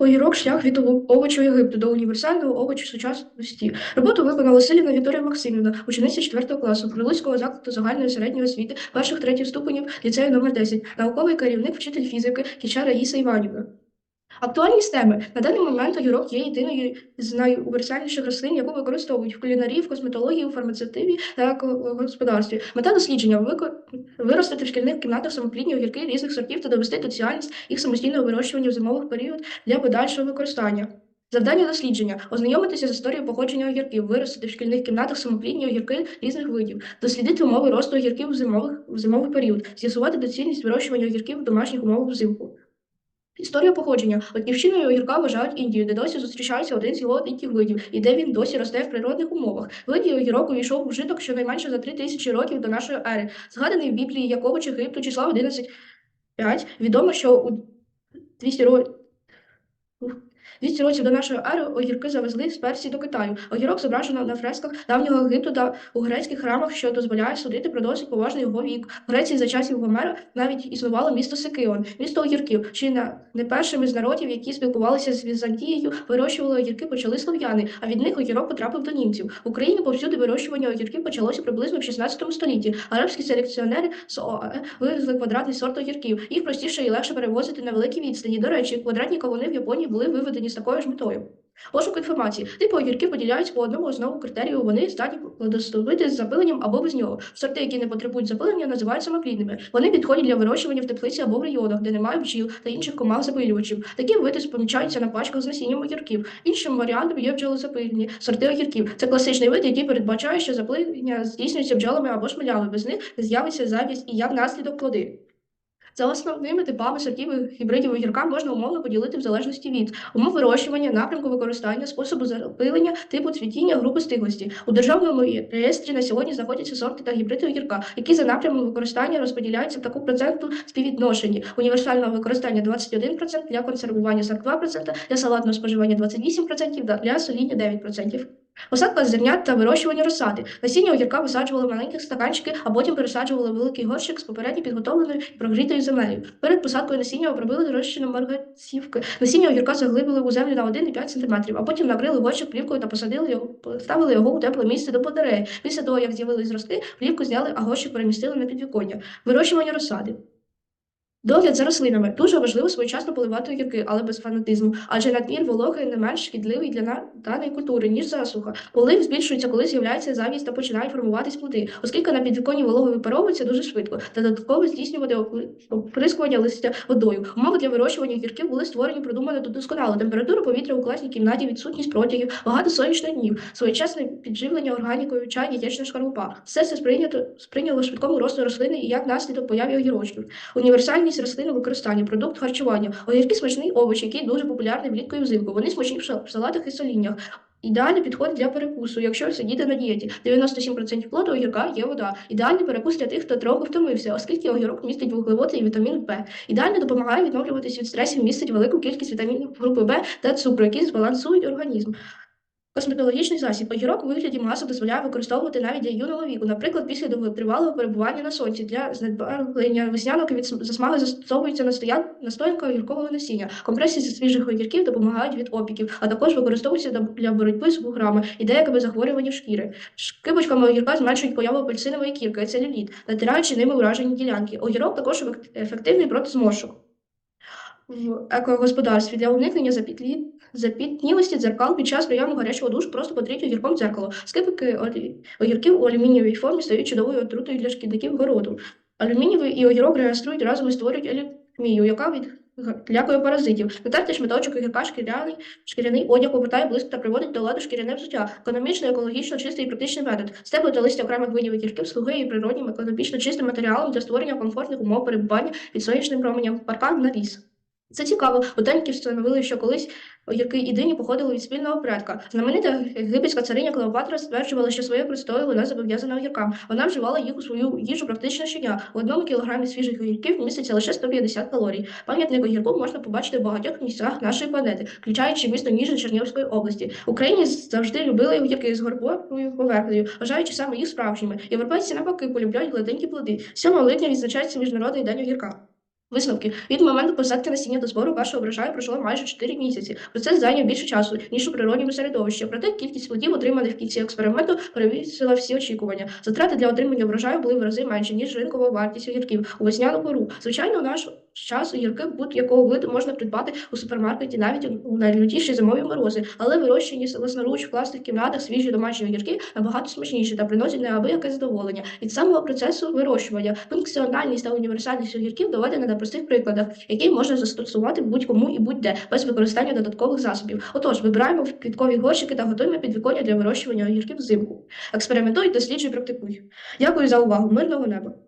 Огірок шлях від овочу Єгипту до універсального овочу сучасності. Роботу виконала Силіна Вікторія Максимівна, учениця 4 класу Прилуцького закладу загальної середньої освіти перших третіх ступенів ліцею номер 10, науковий керівник, вчитель фізики Кіча Раїса Іванівна. Актуальність теми на даний момент огірок є єдиною з найуніверсальніших рослин, яку використовують в кулінарії, в косметології, у фармацевтиві та господарстві. Мета дослідження виростити в шкільних кімнатах самоплідні огірки різних сортів та довести доціальність їх самостійного вирощування в зимовий період для подальшого використання. Завдання дослідження ознайомитися з історією походження огірків, виростити в шкільних кімнатах самоплідні огірки різних видів, дослідити умови росту огірків в зимових в зимовий період, з'ясувати доцільність вирощування огірків в домашніх умовах взимку. Історія походження. Батьківщиною огірка вважають Індію, де досі зустрічається один з його диких видів, і де він досі росте в природних умовах. Видів огірок увійшов у вжиток щонайменше за три тисячі років до нашої ери. Згаданий в Біблії Якова чи Єгипту числа 11.5. Відомо, що у 200 років 200 років до нашої ери огірки завезли з Персії до Китаю. Огірок зображено на фресках давнього Єгипту та у грецьких храмах, що дозволяє судити про досить поважний його вік. В Греції за часів Гомера навіть існувало місто Сикион, місто огірків. Чи не, першими з народів, які спілкувалися з Візантією, вирощували огірки, почали слов'яни, а від них огірок потрапив до німців. В Україні повсюди вирощування огірків почалося приблизно в 16 столітті. Арабські селекціонери з ОАЕ вивезли квадратний сорт огірків. Їх простіше і легше перевозити на великі відстані. До речі, квадратні кавуни в Японії були виведені з такою ж метою. Пошук інформації. Типи огірків поділяються по одному основному критерію. Вони здатні плодоступити з запиленням або без нього. Сорти, які не потребують запилення, називають самоплідними. Вони підходять для вирощування в теплиці або в районах, де немає бджіл та інших комах запилювачів. Такі види помічаються на пачках з насінням огірків. Іншим варіантом є бджолозапильні сорти огірків. Це класичний вид, який передбачає, що запилення здійснюється бджолами або шмелями. Без них з'явиться завість і як наслідок плоди. За основними типами сортів гібридів огірка можна умовно поділити в залежності від умов вирощування, напрямку використання, способу запилення, типу цвітіння, групи стиглості. У державному реєстрі на сьогодні знаходяться сорти та гібриди огірка, які за напрямом використання розподіляються в таку проценту співвідношенні. Універсального використання 21%, для консервування 42%, для салатного споживання 28%, да- для соління 9%. Посадка зернят та вирощування розсади. Насіння огірка висаджували в маленьких стаканчики, а потім пересаджували великий горщик з попередньо підготовленою і прогрітою землею. Перед посадкою насіння обробили розчином маргацівки. Насіння огірка заглибили у землю на 1,5 см, а потім накрили горщик плівкою та посадили його, поставили його у тепле місце до батареї. Після того, як з'явились зростки, плівку зняли, а горщик перемістили на підвіконня. Вирощування розсади. Догляд за рослинами дуже важливо своєчасно поливати огірки, але без фанатизму, адже надмір вологи не менш шкідливий для даної культури, ніж засуха. Полив збільшується, коли з'являється завість та починають формуватись плоди, оскільки на підвіконні волога випаровується дуже швидко, та додатково здійснювати оприскування листя водою. Умови для вирощування огірків були створені продумано та досконало. Температура повітря у класній кімнаті, відсутність протягів, багато сонячних днів, своєчасне підживлення органікою, чай, яєчна шкарлупа. Все це сприйнято сприйняло швидкому росту рослини і як наслідок появі огірочків. Універсальність рослин у використанні, продукт харчування. Огірки смачний овоч, який дуже популярний влітку і взимку. Вони смачні в салатах і соліннях. Ідеальний підход для перекусу, якщо сидіти на дієті. 97% плоду огірка є вода. Ідеальний перекус для тих, хто трохи втомився, оскільки огірок містить вуглеводи і вітамін Б. Ідеально допомагає відновлюватись від стресів, містить велику кількість вітамінів групи Б та цукру, які збалансують організм. Косметологічний засіб. Огірок у вигляді масу дозволяє використовувати навіть для юного віку, наприклад, після довготривалого перебування на сонці для знедбавлення веснянок від засмаги застосовується настоян... настоянка огіркового насіння. Компресії зі свіжих огірків допомагають від опіків, а також використовуються для- боротьби з вуграми і деякими захворюваннями шкіри. Шкибочками огірка зменшують появу апельсинової кірки, целюліт, натираючи ними уражені ділянки. Огірок також ефект- ефективний проти зморшок. В екогосподарстві для уникнення запітлі запітнілості дзеркал під час прийому гарячого душу просто потріть огірком дзеркало. Скипики олі- огірків у алюмінієвій формі стають чудовою отрутою для шкідників городу. Алюмінієвий і огірок реєструють разом і створюють алюмію, яка відлякує паразитів. Натертий шматочок огірка шкіряний, шкіряний одяг повертає блиск та приводить до ладу шкіряне взуття. Економічно, екологічно чистий і практичний метод. Стебли та листя окремих видів огірків слугує природнім, економічно чистим матеріалом для створення комфортних умов перебування під сонячним променем, паркан на ліс. Це цікаво. Ботаніки встановили, що колись огірки і дині походили від спільного предка. Знаменита єгипетська цариня Клеопатра стверджувала, що своєю простою вона зобов'язана огіркам. Вона вживала їх у свою їжу практично щодня. У одному кілограмі свіжих огірків міститься лише 150 калорій. Пам'ятник огірку можна побачити в багатьох місцях нашої планети, включаючи місто Ніжин Чернігівської області. Україні завжди любили огірки з горбовою поверхнею, вважаючи саме їх справжніми. Європейці навпаки полюбляють гладенькі плоди. 7 липня відзначається міжнародний день огірка. Висновки від моменту посадки насіння до збору першого врожаю пройшло майже 4 місяці. Процес зайняв більше часу ніж у природньому середовищі. Проте кількість плодів, отриманих в кінці експерименту, перевісила всі очікування. Затрати для отримання врожаю були в рази менші ніж ринкова вартість огірків у весняну пору. Звичайно, наш час огірки будь-якого виду можна придбати у супермаркеті навіть у найлютіші зимові морози, але вирощені власноруч в класних кімнатах свіжі домашні огірки набагато смачніші та приносять неабияке задоволення. Від самого процесу вирощування функціональність та універсальність огірків доведена на простих прикладах, які можна застосувати будь-кому і будь-де без використання додаткових засобів. Отож, вибираємо квіткові горщики та готуємо підвіконня для вирощування огірків взимку. Експериментуй, досліджуй, практикуй. Дякую за увагу. Мирного неба.